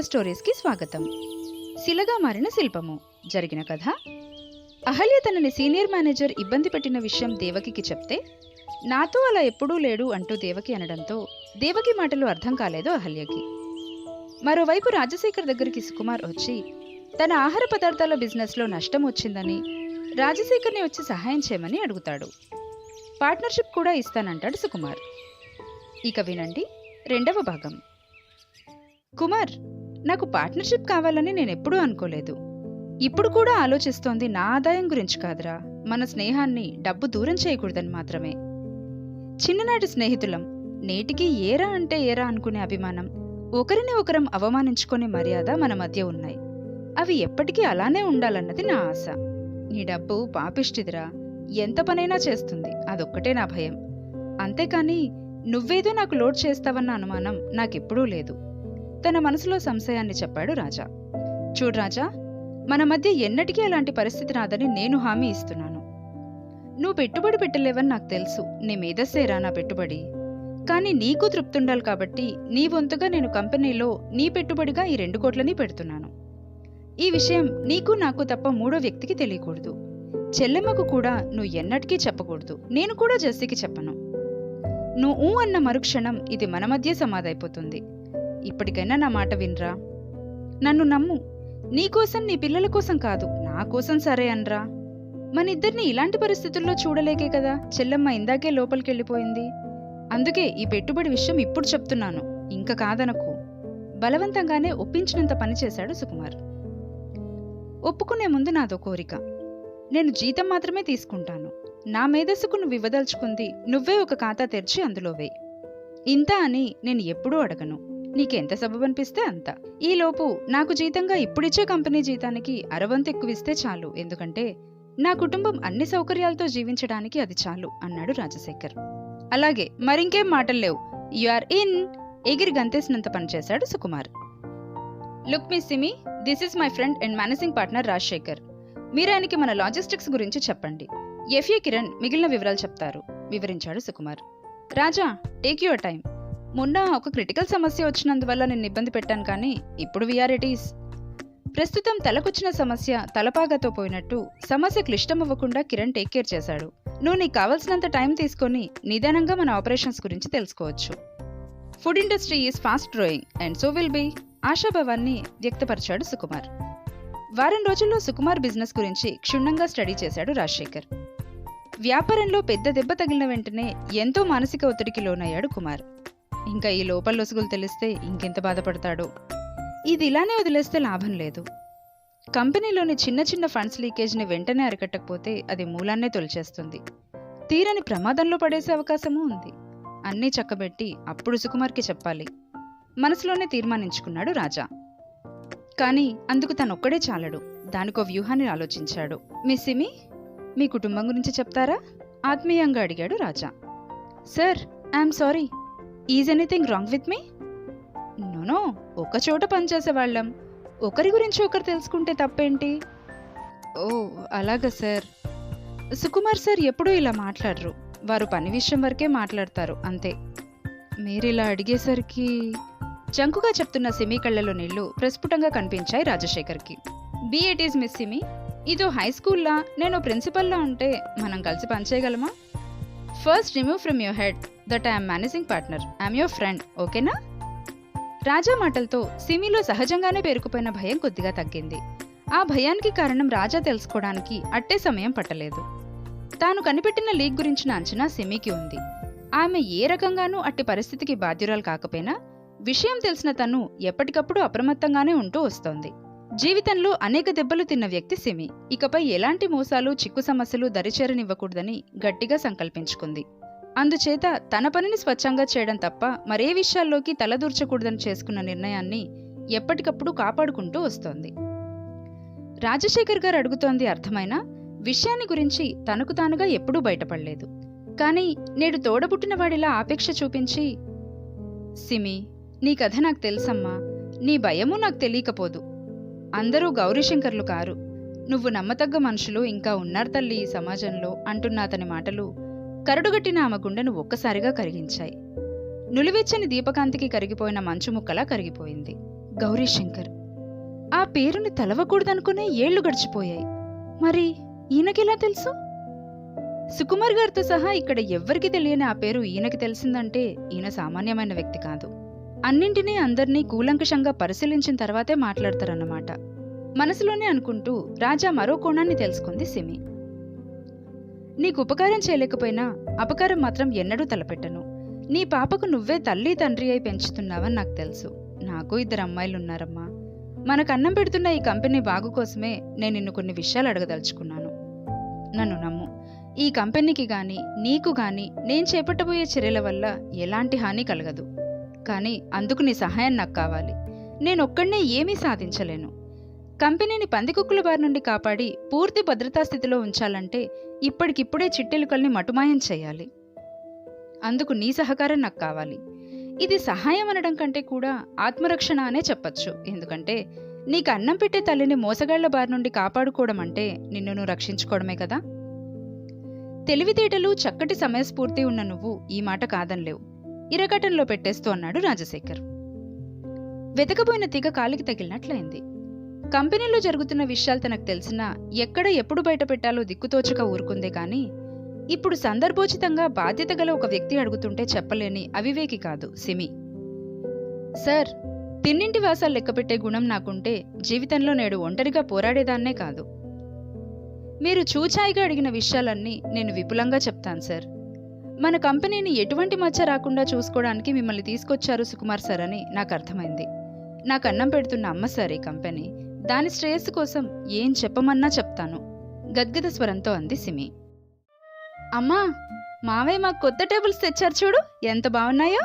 Audio స్టోరీస్కి స్వాగతం. శిలగా మారిన శిల్పము. జరిగిన కథ? అహల్య తనని సీనియర్ మేనేజర్ ఇబ్బంది పెట్టిన విషయం దేవకికి చెప్తే నాతో అలా ఎప్పుడూ లేడు అంటూ దేవకి అనడంతో దేవకి మాటలు అర్థం కాలేదు అహల్యకి. మరోవైపు రాజశేఖర్ దగ్గరికి సుకుమార్ వచ్చి తన ఆహార పదార్థాల బిజినెస్లో నష్టం వచ్చిందని రాజశేఖర్ని వచ్చి సహాయం చేయమని అడుగుతాడు. పార్ట్నర్షిప్ కూడా ఇస్తానంటాడు సుకుమార్. ఇక వినండి రెండవ భాగం. కుమార్ నాకు పార్ట్నర్షిప్ కావాలని నేను ఎప్పుడూ అనుకోలేదు. ఇప్పుడు కూడా ఆలోచిస్తోంది నా ఆదాయం గురించి కాదురా. మన స్నేహాన్ని డబ్బు దూరం చేయకూడదని మాత్రమే. చిన్ననాటి స్నేహితులం నేటికి ఏరా అంటే ఏరా అనుకునే అభిమానం ఒకరిని ఒకరం అవమానించుకునే మర్యాద మన మధ్య ఉన్నాయి. అవి ఎప్పటికీ అలానే ఉండాలన్నది నా ఆశ. నీ డబ్బు పాపిష్టిదిరా. ఎంత పనైనా చేస్తుంది. అదొక్కటే నా భయం. అంతేకాని నువ్వేదో నాకు లోడ్ చేస్తావన్న అనుమానం నాకెప్పుడూ లేదు. తన మనసులో సంశయాన్ని చెప్పాడు రాజా. చూడు రాజా మన మధ్య ఎన్నటికీ అలాంటి పరిస్థితి రాదని నేను హామీ ఇస్తున్నాను. నువ్వు పెట్టుబడి పెట్టలేవని నాకు తెలుసు. నీ మీదస్సేరా నా పెట్టుబడి. కానీ నీకు తృప్తుండాలి కాబట్టి నీ వంతుగా నేను కంపెనీలో నీ పెట్టుబడిగా ఈ రెండు కోట్లని పెడుతున్నాను. ఈ విషయం నీకు నాకు తప్ప మూడో వ్యక్తికి తెలియకూడదు. చెల్లెమ్మకు కూడా నువ్వు ఎన్నటికీ చెప్పకూడదు. నేను కూడా జెస్సీకి చెప్పను. నువ్వు ఊ అన్న మరుక్షణం ఇది మన మధ్య సమాధైపోతుంది. ఇప్పటికైనా నా మాట వినరా? నన్ను నమ్ము. నీకోసం నీ పిల్లల కోసం కాదు. నా కోసం సరే అనరా. మనిద్దరిని ఇలాంటి పరిస్థితుల్లో చూడలేకే కదా? చెల్లెమ్మ ఇందాకే లోపలికెళ్ళిపోయింది. అందుకే ఈ పెట్టుబడి విషయం ఇప్పుడు చెప్తున్నాను. ఇంక కాదనకు. బలవంతంగానే ఒప్పించినంత పని చేశాడు సుకుమార్. ఒప్పుకునే ముందు నాదో కోరిక. నేను జీతం మాత్రమే తీసుకుంటాను. నా మేధస్సుకు నువ్వు ఇవ్వదలుచుకుంది నువ్వే ఒక ఖాతా తెరిచి అందులో వేయి. ఇంత అని నేను ఎప్పుడూ అడగను. నీకెంత సబబనిపిస్తే అంత. ఈలోపు నాకు జీతంగా ఇప్పుడిచ్చే కంపెనీ జీతానికి అరవంతు ఎక్కువిస్తే చాలు. ఎందుకంటే నా కుటుంబం అన్ని సౌకర్యాలతో జీవించడానికి అది చాలు అన్నాడు రాజశేఖర్. అలాగే మరింకేం మాటలు లేవు. You are in. ఎగిరి గంతేసినంత పనిచేశాడు Sukumar. Look miss Simi. This is my friend and managing partner Rajasekhar. మీరు ఆయనకి మన లాజిస్టిక్స్ గురించి చెప్పండి. ఎఫ్ఏ కిరణ్ మిగిలిన వివరాలు చెప్తారు వివరించాడు Sukumar. Raja take your time మొన్న ఒక క్రిటికల్ సమస్య వచ్చినందువల్ల నేను ఇబ్బంది పెట్టాను కానీ ఇప్పుడు వీఆర్ ఇట్ ఈస్ ప్రస్తుతం తలకొచ్చిన సమస్య తలపాగాతో పోయినట్టు సమస్య క్లిష్టమవ్వకుండా కిరణ్ టేక్ కేర్ చేశాడు. నువ్వు నీకు కావాల్సినంత టైం తీసుకొని నిదానంగా మన ఆపరేషన్స్ గురించి తెలుసుకోవచ్చు. Food industry is fast growing and so will be ఆశాభావాన్ని వ్యక్తపరిచాడు సుకుమార్. వారం రోజుల్లో సుకుమార్ బిజినెస్ గురించి క్షుణ్ణంగా స్టడీ చేశాడు రాజశేఖర్. వ్యాపారంలో పెద్ద దెబ్బ తగిలిన వెంటనే ఎంతో మానసిక ఒత్తిడికి లోనయ్యాడు కుమార్. ఇంకా ఈ లోపల లొసుగులు తెలిస్తే ఇంకెంత బాధపడతాడో. ఇది ఇలానే వదిలేస్తే లాభం లేదు. కంపెనీలోని చిన్న చిన్న ఫండ్స్ లీకేజ్ని వెంటనే అరికట్టకపోతే అది మూలాన్నే తొలిచేస్తుంది. తీరని ప్రమాదంలో పడేసే అవకాశమూ ఉంది. అన్నీ చక్కబెట్టి అప్పుడు సుకుమార్కి చెప్పాలి. మనసులోనే తీర్మానించుకున్నాడు రాజా. కానీ అందుకు తనొక్కడే చాలడు. దానికో వ్యూహాన్ని ఆలోచించాడు. మిస్ సిమి మీ కుటుంబం గురించి చెప్తారా? ఆత్మీయంగా అడిగాడు Raja. Sir I'm sorry. Is anything wrong with me no no ఒక చోట పనిచేసేవాళ్ళం ఒకరి గురించి ఒకరు తెలుసుకుంటే తప్పేంటి? ఓ అలాగా సార్. సుకుమార్ సార్ ఎప్పుడూ ఇలా మాట్లాడరు. వారు పని విషయం వరకే మాట్లాడతారు అంతే. మీరిలా అడిగేసరికి చంకుగా చెప్తున్న సిమి కళ్ళలో నీళ్ళు ప్రస్ఫుటంగా కనిపించాయి రాజశేఖర్కి. బీఏటీస్ మిస్ సిమి ఇదో హై స్కూల్లా నేను ప్రిన్సిపల్లా ఉంటే మనం కలిసి పనిచేయగలమా first remove from your head that I'm managing partner I'm your friend ఓకేనా రాజా మాటలతో సిమిలో సహజంగానే పేరుకుపోయిన భయం కొద్దిగా తగ్గింది. ఆ భయానికి కారణం రాజా తెలుసుకోవడానికి అట్టే సమయం పట్టలేదు. తాను కనిపెట్టిన లీగ్ గురించిన అంచనా సిమికి ఉంది. ఆమె ఏ రకంగానూ అట్టి పరిస్థితికి బాధ్యురాలు కాకపోయినా విషయం తెలిసిన తను ఎప్పటికప్పుడు అప్రమత్తంగానే ఉంటూ వస్తోంది. జీవితంలో అనేక దెబ్బలు తిన్న వ్యక్తి సిమి. ఇకపై ఎలాంటి మోసాలు చిక్కు సమస్యలు దరిచేరనివ్వకూడదని గట్టిగా సంకల్పించుకుంది. అందుచేత తన పనిని స్వచ్ఛంగా చేయడం తప్ప మరే విషయాల్లోకి తలదూర్చకూడదని చేసుకున్న నిర్ణయాన్ని ఎప్పటికప్పుడు కాపాడుకుంటూ వస్తోంది. రాజశేఖర్ గారు అడుగుతోంది అర్థమైనా? విషయాన్ని గురించి తనకు తానుగా ఎప్పుడూ బయటపడలేదు. కానీ నేడు తోడబుట్టిన వాడిలా ఆపేక్ష చూపించి సిమి నీ కథ నాకు తెలుసమ్మా. నీ భయము నాకు తెలియకపోదు. అందరూ గౌరీశంకర్లు కారు. నువ్వు నమ్మతగ్గ మనుషులు ఇంకా ఉన్నారు తల్లి ఈ సమాజంలో అంటున్న అతని మాటలు కరడుగట్టిన ఆమె గుండెను ఒక్కసారిగా కరిగించాయి. నులివెచ్చని దీపకాంతికి కరిగిపోయిన మంచు ముక్కలా కరిగిపోయింది. గౌరీశంకర్ ఆ పేరుని తలవకూడదనుకునే ఏళ్ళు గడిచిపోయాయి. మరి ఈయనకెలా తెలుసు? సుకుమార్ గారితో సహా ఇక్కడ ఎవ్వరికి తెలియని ఆ పేరు ఈయనకి తెలిసిందంటే ఈయన సామాన్యమైన వ్యక్తి కాదు. అన్నింటినీ అందర్నీ కూలంకషంగా పరిశీలించిన తర్వాతే మాట్లాడతారన్నమాట. మనసులోనే అనుకుంటూ రాజా మరో కోణాన్ని తెలుసుకుంది సిమి. నీకు ఉపకారం చేయలేకపోయినా అపకారం మాత్రం ఎన్నడూ తలపెట్టను. నీ పాపకు నువ్వే తల్లి తండ్రి అయి పెంచుతున్నావని నాకు తెలుసు. నాకు ఇద్దరు అమ్మాయిలున్నారమ్మా. మనకు అన్నం పెడుతున్న ఈ కంపెనీ బాగు కోసమే నేను నిన్ను కొన్ని విషయాలు అడగదలుచుకున్నాను. నన్ను నమ్ము. ఈ కంపెనీకి గాని నీకు గాని నేను చేపట్టబోయే చర్యల వల్ల ఎలాంటి హాని కలగదు. కానీ అందుకు నీ సహాయం నాకు కావాలి. నేనొక్కడనే ఏమీ సాధించలేను. కంపెనీని పందికుక్కుల బారి నుండి కాపాడి పూర్తి భద్రతా స్థితిలో ఉంచాలంటే ఇప్పటికిప్పుడే చిట్టెలుకల్ని మటుమాయం చేయాలి. అందుకు నీ సహకారం నాకు కావాలి. ఇది సహాయం అనడం కంటే కూడా ఆత్మరక్షణ అనే చెప్పచ్చు. ఎందుకంటే నీకు అన్నం పెట్టే తల్లిని మోసగాళ్ళ బారి నుండి కాపాడుకోవడం అంటే నిన్ను నువ్వు రక్షించుకోవడమే కదా? తెలివితేటలు చక్కటి సమయస్ఫూర్తి ఉన్న నువ్వు ఈ మాట కాదనలేవు. ఇరగటంలో పెట్టేస్తూ అన్నాడు రాజశేఖర్. వెతకబోయిన తీగ కాలికి తగిలినట్లయింది. కంపెనీలో జరుగుతున్న విషయాలు తనకు తెలిసినా ఎక్కడ ఎప్పుడు బయట పెట్టాలో దిక్కుతోచక ఊరుకుందే కానీ ఇప్పుడు సందర్భోచితంగా బాధ్యత గల ఒక వ్యక్తి అడుగుతుంటే చెప్పలేని అవివేకి కాదు సిమి. సార్ తిన్నింటి వాసాలు లెక్కపెట్టే గుణం నాకుంటే జీవితంలో నేడు ఒంటరిగా పోరాడేదాన్నే కాదు. మీరు చూచాయిగా అడిగిన విషయాలన్నీ నేను విపులంగా చెప్తాను సార్. మన కంపెనీని ఎటువంటి మచ్చ రాకుండా చూసుకోవడానికి మిమ్మల్ని తీసుకొచ్చారు సుకుమార్ సార్ అని నాకు అర్థమైంది. నాకు అన్నం పెడుతున్న అమ్మ సార్ ఈ కంపెనీ దాని శ్రేయస్సు కోసం ఏం చెప్పమన్నా చెప్తాను. గద్గద స్వరంతో అంది సిమి. అమ్మా మావయ్య మాకు కొత్త టేబుల్స్ తెచ్చారు చూడు ఎంత బాగున్నాయో.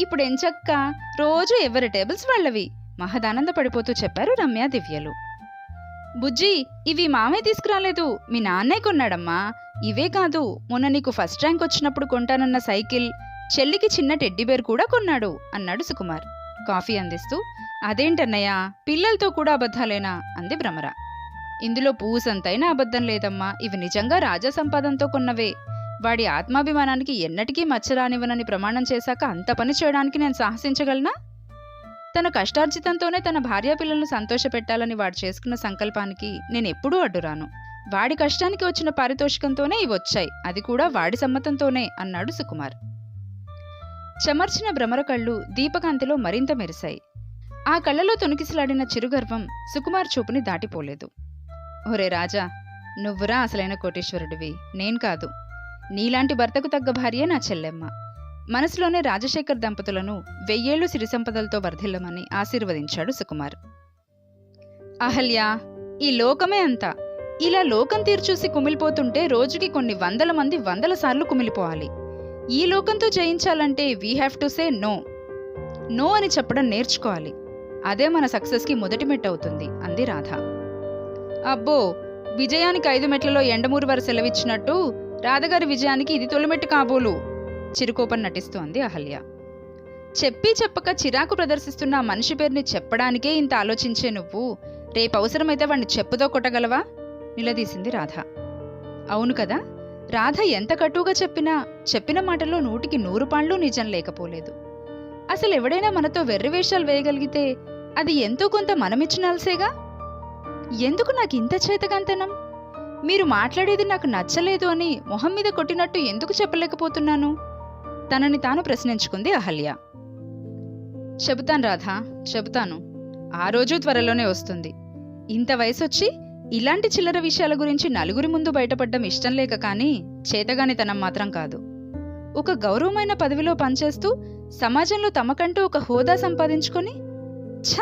ఇప్పుడు ఎంచక్క రోజు ఎవరి టేబుల్స్ వాళ్ళవి. మహదానంద పడిపోతూ చెప్పారు రమ్య దివ్యలు. బుజ్జి ఇవి మామే తీసుకురాలేదు మీ నాన్నే కొన్నాడమ్మా. ఇవే కాదు మొన్న నీకు ఫస్ట్ ర్యాంక్ వచ్చినప్పుడు కొంటానన్న సైకిల్ చెల్లికి చిన్న టెడ్డీబేర్ కూడా కొన్నాడు అన్నాడు సుకుమార్. కాఫీ అందిస్తూ అదేంటన్నయ్యా? పిల్లలతో కూడా అబద్ధాలేనా? అంది భ్రమర. ఇందులో పూసంతైనా అబద్ధం లేదమ్మా. ఇవి నిజంగా రాజా సంపాదనతో కొన్నవే. వాడి ఆత్మాభిమానానికి ఎన్నటికీ మచ్చరానివ్వనని ప్రమాణం చేశాక అంత పని చేయడానికి నేను సాహసించగలనా? తన కష్టార్జితంతోనే తన భార్య పిల్లలను సంతోషపెట్టాలని వాడు చేసుకున్న సంకల్పానికి నేను ఎప్పుడూ అడ్డురాను. వాడి కష్టానికి వచ్చిన పారితోషికంతోనే ఇవి వచ్చాయి. అది కూడా వాడి సమ్మతంతోనే అన్నాడు సుకుమార్. చెమర్చిన భ్రమర కళ్ళు దీపకాంతిలో మరింత మెరిశాయి. ఆ కళ్ళలో తొణికిసలాడిన చిరుగర్వం సుకుమార్ చూపుని దాటిపోలేదు. ఒరే రాజా నువ్వురా అసలైన కోటేశ్వరుడివి. నేను కాదు. నీలాంటి భర్తకు తగ్గ భార్యే నా చెల్లెమ్మ. మనసులోనే రాజశేఖర్ దంపతులను వెయ్యేళ్ళు సిరి సంపదలతో వర్ధిల్లమని ఆశీర్వదించాడు సుకుమార్. అహల్య ఈ లోకమే అంతా. ఇలా లోకం తీర్చూసి కుమిలిపోతుంటే రోజుకి కొన్ని వందల మంది వందల సార్లు కుమిలిపోవాలి. ఈ లోకంతో జయించాలంటే we have to say no no అని చెప్పడం నేర్చుకోవాలి. అదే మన సక్సెస్కి మొదటి మెట్టు అవుతుంది అంది రాధ. అబ్బో! విజయానికి ఐదు మెట్లలో ఎండమూరు వారు సెలవిచ్చినట్టు రాధగారి విజయానికి ఇది తొలిమెట్టు కాబోలు చిరుకోపం నటిస్తూ అంది అహల్య. చెప్పి చెప్పక చిరాకు ప్రదర్శిస్తున్న మనిషి పేరుని చెప్పడానికే ఇంత ఆలోచించే నువ్వు రేపు అవసరమైతే వాణ్ణి చెప్పుతో కొట్టగలవా? నిలదీసింది రాధ. అవును కదా! రాధ ఎంత కటువుగా చెప్పినా చెప్పిన మాటలో నూటికి నూరు పాళ్ళు నిజం లేకపోలేదు. అసలు ఎవడైనా మనతో వెర్రివేషాలు వేయగలిగితే అది ఎంతో కొంత మనమిచ్చినాల్సేగా ఎందుకు నాకు ఇంత చేతకంతనం మీరు మాట్లాడేది నాకు నచ్చలేదు అని మొహం మీద కొట్టినట్టు ఎందుకు చెప్పలేకపోతున్నాను? తనని తాను ప్రశ్నించుకుంది అహల్య. చెబుతాను రాధా చెబుతాను. ఆ రోజు త్వరలోనే వస్తుంది. ఇంత వయసొచ్చి ఇలాంటి చిల్లర విషయాల గురించి నలుగురి ముందు బయటపడ్డం ఇష్టం లేక కానీ చేతగానితనం మాత్రం కాదు. ఒక గౌరవమైన పదవిలో పనిచేస్తూ సమాజంలో తమకంటూ ఒక హోదా సంపాదించుకొని? ఛ!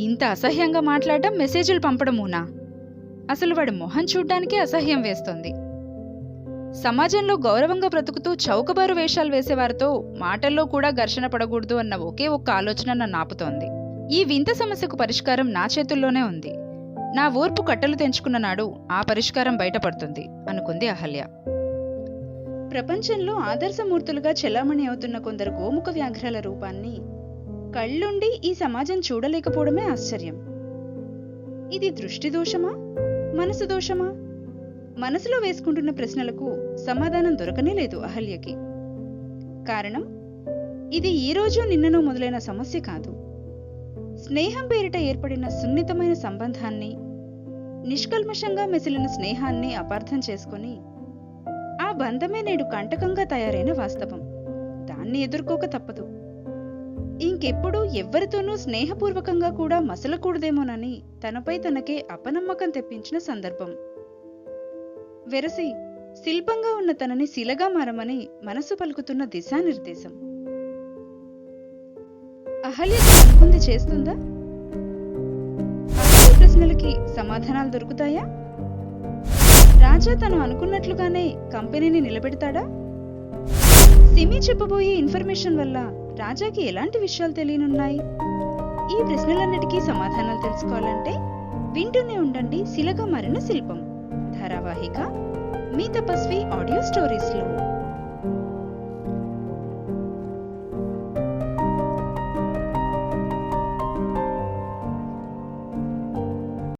ఇంత అసహ్యంగా మాట్లాడడం మెసేజ్లు పంపడమూనా? అసలు వాడి మొహం చూడ్డానికే అసహ్యం వేస్తోంది. సమాజంలో గౌరవంగా బ్రతుకుతూ చౌకబారు వేషాలు వేసేవారితో మాటల్లో కూడా ఘర్షణ పడకూడదు అన్న ఒకే ఒక్క ఆలోచన నన్ను ఆపుతోంది. ఈ వింత సమస్యకు పరిష్కారం నా చేతుల్లోనే ఉంది. నా ఓర్పు కట్టలు తెంచుకున్న నాడు ఆ పరిష్కారం బయటపడుతుంది అనుకుంది అహల్య. ప్రపంచంలో ఆదర్శమూర్తులుగా చెలామణి అవుతున్న కొందరు గోముఖ వ్యాఘ్రాల రూపాన్ని కళ్ళుండి ఈ సమాజం చూడలేకపోవడమే ఆశ్చర్యం. ఇది దృష్టి దోషమా? మనసు దోషమా? మనసులో వేసుకుంటున్న ప్రశ్నలకు సమాధానం దొరకనే లేదు అహల్యకి. కారణం? ఇది ఈ రోజు నిన్ననో మొదలైన సమస్య కాదు. స్నేహం పేరిట ఏర్పడిన సున్నితమైన సంబంధాన్ని నిష్కల్మషంగా మెసిలిన స్నేహాన్ని అపార్థం చేసుకుని బంధమే నేడు కంటకంగా తయారైన వాస్తవం. దాన్ని ఎదుర్కోక తప్పదు. ఇంకెప్పుడూ ఎవ్వరితోనూ స్నేహపూర్వకంగా కూడా మసలకూడదేమోనని తనపై తనకే అపనమ్మకం తెప్పించిన సందర్భం. వెరసి శిల్పంగా ఉన్న తనని శిలగా మారమని మనసు పలుకుతున్న దిశానిర్దేశం. అహల్య అనుకుంది చేస్తుందా? ప్రశ్నలకి సమాధానాలు దొరుకుతాయా? రాజా తను అనుకున్నట్లుగానే కంపెనీని నిలబెడతాడా? సిమి చెప్పబోయే ఇన్ఫర్మేషన్ వల్ల రాజాకి ఎలాంటి విషయాలు తెలియనున్నాయి? ఈ ప్రశ్నలన్నిటికీ సమాధానాలు తెలుసుకోవాలంటే వింటూనే ఉండండి శిలగా మారిన శిల్పం. ధారావాహిక మీ తపస్వి ఆడియో స్టోరీస్లో.